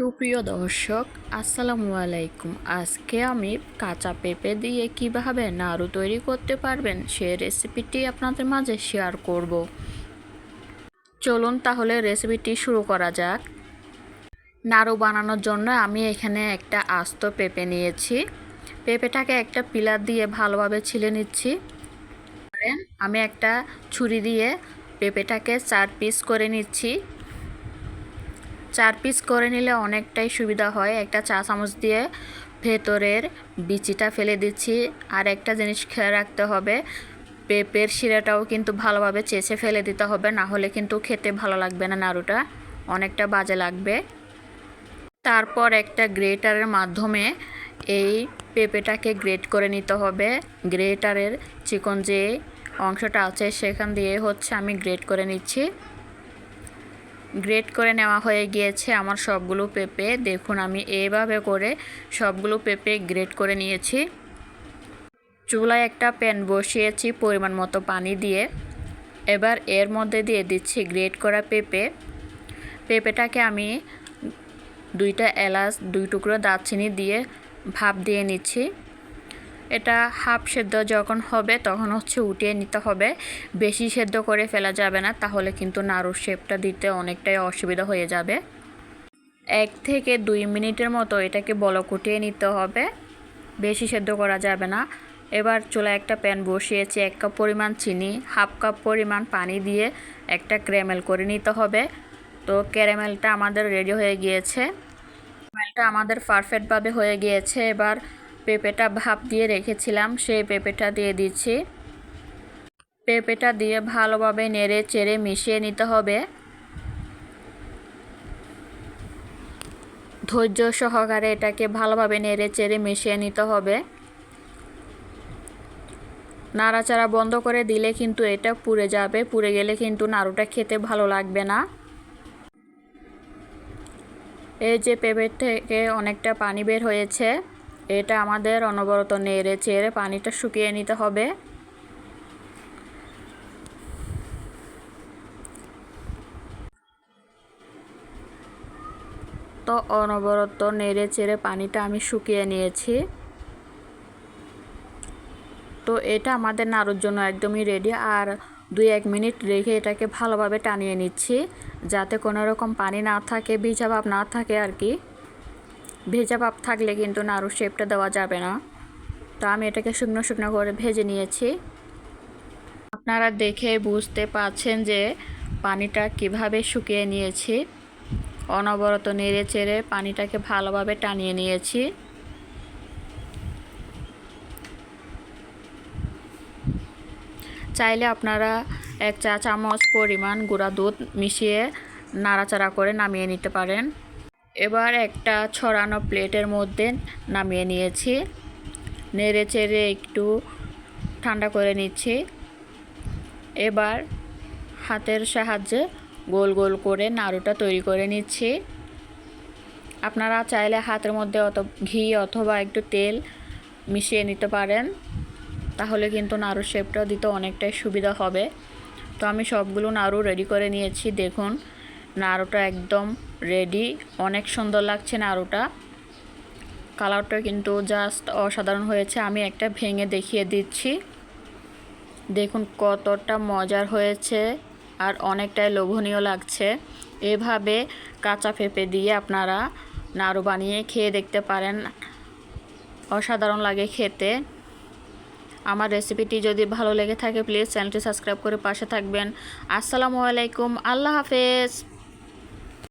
সুপ্রিয় দর্শক, আসসালামু আলাইকুম। আজকে আমি কাঁচা পেঁপে দিয়ে কীভাবে নাড়ু তৈরি করতে পারবেন সে রেসিপিটি আপনাদের মাঝে শেয়ার করব। চলুন তাহলে রেসিপিটি শুরু করা যাক। নাড়ু বানানোর জন্য আমি এখানে একটা আস্ত পেঁপে নিয়েছি। পেঁপেটাকে একটা পিলার দিয়ে ভালোভাবে ছিলে নিচ্ছি। আমি একটা ছুরি দিয়ে পেঁপেটাকে চার পিস করে নিচ্ছি। চার পিস করে নিলে অনেকটাই সুবিধা হয়। একটা চা চামচ দিয়ে ভেতরের বিচিটা ফেলে দিচ্ছি। আর একটা জিনিস খেয়াল রাখতে হবে, পেঁপের শিরাটাও কিন্তু ভালোভাবে চেঁচে ফেলে দিতে হবে, না হলে কিন্তু খেতে ভালো লাগবে না নাড়ুটা, অনেকটা বাজে লাগবে। তারপর একটা গ্রেটারের মাধ্যমে এই পেঁপেটাকে গ্রেট করে নিতে হবে। গ্রেটারের চিকন যে অংশটা আছে, সেখান দিয়ে হচ্ছে আমি গ্রেট করে নিচ্ছি। গ্রেট করে নেওয়া হয়ে গিয়েছে আমার সবগুলো পেঁপে। দেখুন, আমি এইভাবে করে সবগুলো পেঁপে গ্রেট করে নিয়েছি। চুলায় একটা প্যান বসিয়েছি পরিমাণ মতো পানি দিয়ে। এবার এর মধ্যে দিয়ে দিচ্ছি গ্রেট করা পেঁপে। পেঁপেটাকে আমি দুইটা এলাচ, দুই টুকরো দারচিনি দিয়ে ভাপ দিয়ে নিচ্ছি। এটা হাফ সেদ্ধ যখন হবে, তখন হচ্ছে উঠিয়ে নিতে হবে। বেশি সেদ্ধ করে ফেলা যাবে না, তাহলে কিন্তু নাড়ুর শেপটা দিতে অনেকটাই অসুবিধা হয়ে যাবে। এক থেকে দুই মিনিটের মতো এটাকে বলক উঠিয়ে নিতে হবে। বেশি সেদ্ধ করা যাবে না। এবার চুলা একটা প্যান বসিয়েছি, এক কাপ পরিমাণ চিনি, হাফ কাপ পরিমাণ পানি দিয়ে একটা ক্যারামেল করে নিতে হবে। তো ক্যারামেলটা আমাদের রেডি হয়ে গিয়েছে। ক্যারামেলটা আমাদের পারফেক্টভাবে হয়ে গিয়েছে। এবার পেঁপেটা ভাপ দিয়ে রেখেছিলাম, সেই পেঁপেটা দিয়ে দিচ্ছি। পেঁপেটা দিয়ে ভালোভাবে নেড়ে চেড়ে মিশিয়ে নিতে হবে। ধৈর্য সহকারে এটাকে ভালোভাবে নেড়ে চেড়ে মিশিয়ে নিতে হবে। নাড়াচাড়া বন্ধ করে দিলে কিন্তু এটা পুড়ে যাবে, পুড়ে গেলে কিন্তু নাড়ুটা খেতে ভালো লাগবে না। এই যে পেঁপের থেকে অনেকটা পানি বের হয়েছে। এটা আমাদের অনবরত নেড়ে চেড়ে পানিটা শুকিয়ে নিতে হবে। তো অনবরত নেড়ে চেড়ে পানিটা আমি শুকিয়ে নিয়েছি। তো এটা আমাদের নাড়ুর জন্য একদমই রেডি আর দুই এক মিনিট রেখে এটাকে ভালোভাবে টানিয়ে নিচ্ছি, যাতে কোনো রকম পানি না থাকে, ভিজা ভাব না থাকে আর কি। ভেজা ভাব থাকলে কিন্তু নাড়ু শেপটা দেওয়া যাবে না। তো আমি এটাকে শুকনো শুকনো করে ভেজে নিয়েছি। আপনারা দেখে বুঝতে পাচ্ছেন যে পানিটা কীভাবে শুকিয়ে নিয়েছি। অনবরত নেড়ে চেড়ে পানিটাকে ভালোভাবে টানিয়ে নিয়েছি। চাইলে আপনারা এক চা চামচ পরিমাণ গুঁড়া দুধ মিশিয়ে নাড়াচাড়া করে নামিয়ে নিতে পারেন। এবার একটা ছড়ানো প্লেটের মধ্যে নামিয়ে নিয়েছি। নেড়ে চেড়ে একটু ঠান্ডা করে নিচ্ছি। এবার হাতের সাহায্যে গোল গোল করে নাড়ুটা তৈরি করে নিচ্ছি। আপনারা চাইলে হাতের মধ্যে অত ঘি অথবা একটু তেল মিশিয়ে নিতে পারেন। তাহলে কিন্তু নাড়ুর শেপটা দিতে অনেকটাই সুবিধা হবে। তো আমি সবগুলো নাড়ু রেডি করে নিয়েছি, দেখুন। নাড়ুটা একদম রেডি অনেক সুন্দর লাগছে নাড়ুটা। কালারটা কিন্তু জাস্ট অসাধারণ হয়েছে। আমি একটা ভেঙে দেখিয়ে দিচ্ছি। দেখুন কতটা মজার হয়েছে আর অনেকটাই লোভনীয় লাগছে। এভাবে কাঁচা পেঁপে দিয়ে আপনারা নাড়ু বানিয়ে খেয়ে দেখতে পারেন। অসাধারণ লাগে খেতে। আমার রেসিপিটি যদি ভালো লেগে থাকে প্লিজ চ্যানেলটি সাবস্ক্রাইব করে পাশে থাকবেন। আসসালামু আলাইকুম। আল্লাহ হাফেজ।